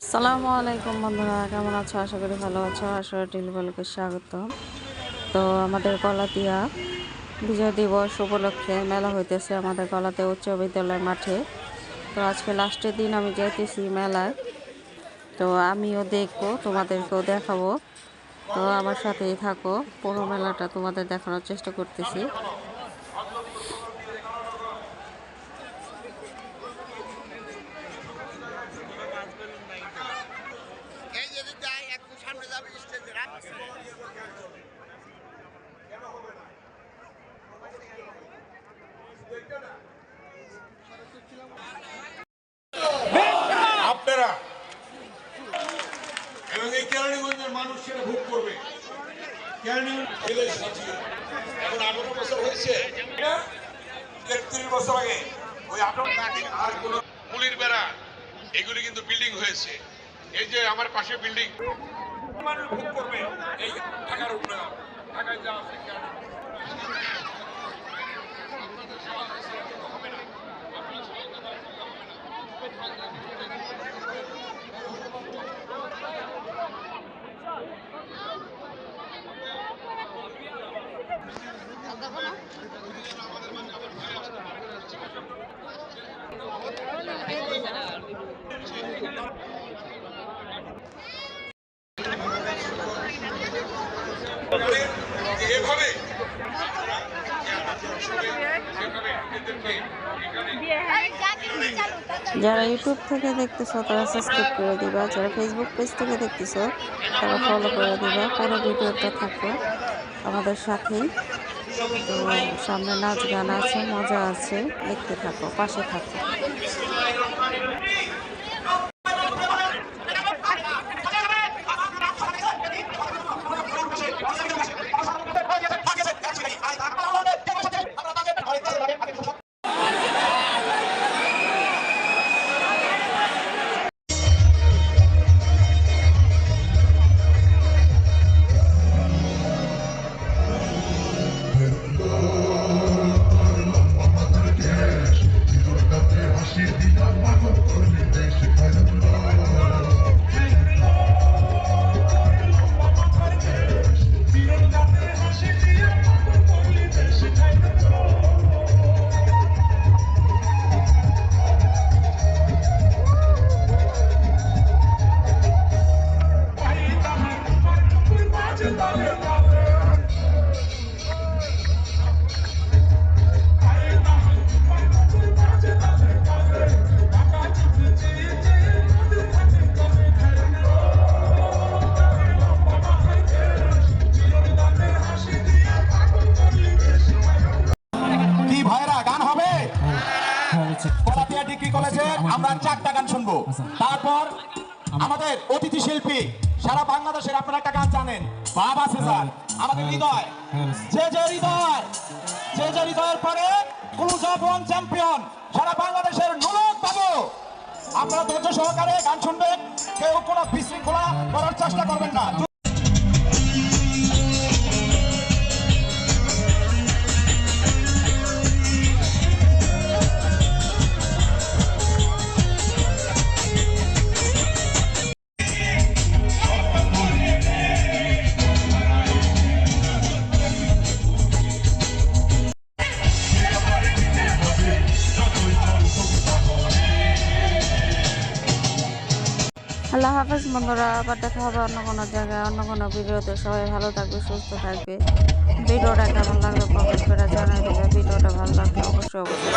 সালামু আলাইকুম বন্ধুরা, কেমন আছো? আশা করি ভালো আছো। আসলে টেলিভলকে স্বাগত। তো আমাদের গলাতিয়া বিজয় দিবস উপলক্ষে মেলা হইতেছে আমাদের গলাতে উচ্চ বিদ্যালয় মাঠে। তো আজকে লাস্টের দিন আমি যাইতেছি মেলায়। তো আমিও দেখব, তোমাদেরকেও দেখাবো। তো আমার সাথেই থাকো, পুরো মেলাটা তোমাদের দেখানোর চেষ্টা করতেছি এই যদি যাই একটু সামনে যাবে স্টেজে আপনারা এবং এই কেরানীগঞ্জের মানুষ ভোগ করবে। এখন আঠারো বছর হয়েছে। তেত্রিশ বছর আগে ওই আঠারো আর কোন পুলির বেড়া, এগুলি কিন্তু বিল্ডিং হয়েছে। এই যে আমার পাশে বিল্ডিং মানুষ ভোগ করবে। এই ঢাকার উন্নয়ন। ঢাকায় যা আছে হবে এভাবে এখানে যারা ইউটিউব থেকে দেখতেছো, তারা সাবস্ক্রাইব করে দিবা। যারা ফেসবুক পেজ থেকে দেখতেছো, তারা ফলো করে দিবা। পুরো ভিডিওটা থাকো আমাদের সাথেই। তো সামনে নাচ গান আছে, মজা আছে। দেখতে থাকো, পাশে থাকো। ডিগ্রি কলেজে আমরা চারটা গান শুনব। তারপর আমাদের অতিথি শিল্পী সারা বাংলাদেশের আপনারা একটা গান জানেন বাবা সেজার। আমাদের হৃদয়। যে যে হৃদয় যে যে হৃদয়ের পরে কুলুজাবন চ্যাম্পিয়ন সারা বাংলাদেশের নুলক বাবু। আপনারা ধৈর্য সহকারে গান শুনবেন কেউ কোনো বিশৃঙ্খলা করার চেষ্টা করবেন না। আল্লাহ হাফেজ, বন্ধুরা, আবার দেখা হবে অন্য কোনো জায়গায়, অন্য কোনো ভিডিওতে। সবাই ভালো থাকবে, সুস্থ থাকবে। ভিডিওটা কেমন লাগবে কমেন্ট করে জানাই দেবে ভিডিওটা ভালো লাগলে অবশ্যই অবশ্যই